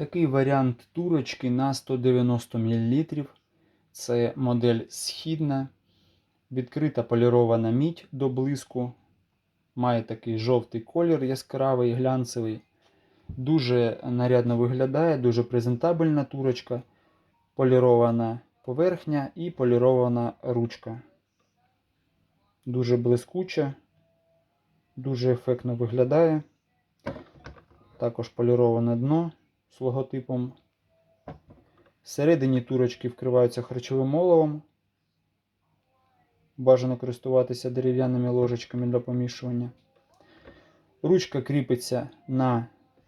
Такий варіант турочки на 190 мл. Це модель східна, відкрита полірована мідь до блиску. Має такий жовтий колір яскравий, глянцевий. Дуже нарядно виглядає, дуже презентабельна турочка. Полірована поверхня і полірована ручка. Дуже блискуча, дуже ефектно виглядає. Також поліроване дно з логотипом. Всередині турочки вкриваються харчовим оловом. Бажано користуватися дерев'яними ложечками для помішування. Ручка кріпиться на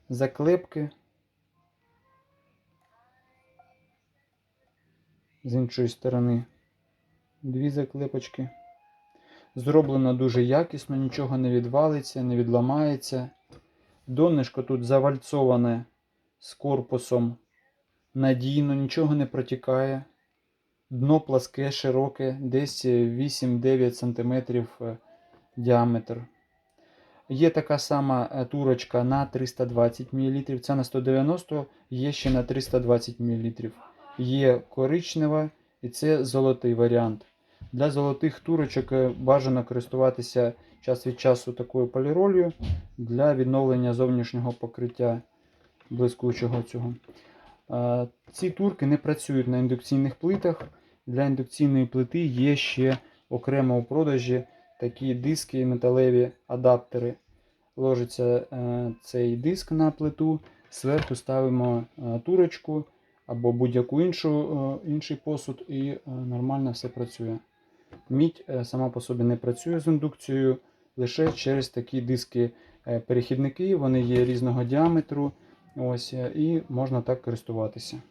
заклепки. З іншої сторони дві заклепочки. Зроблено дуже якісно, нічого не відвалиться, не відламається. Донышко тут завальцоване з корпусом надійно, нічого не протікає. Дно пласке, широке, десь 8-9 см е, діаметр. Є така сама е, турочка на 320 мл. Ця на 190 є ще на 320 мл. Є коричнева і це золотий варіант. Для золотих турочок е, бажано користуватися час від часу такою поліролью для відновлення зовнішнього покриття блискучого цього. Е, Ці турки не працюють на індукційних плитах. Для індукційної плити є ще окремо у продажі такі диски, металеві адаптери. Ложиться е, цей диск на плиту, зверху ставимо е, турочку або будь-яку іншу, інший посуд, і нормально все працює. Мідь сама по собі не працює з індукцією, лише через такі диски-перехідники. Вони є різного діаметру. Ось, е, і можна так користуватися.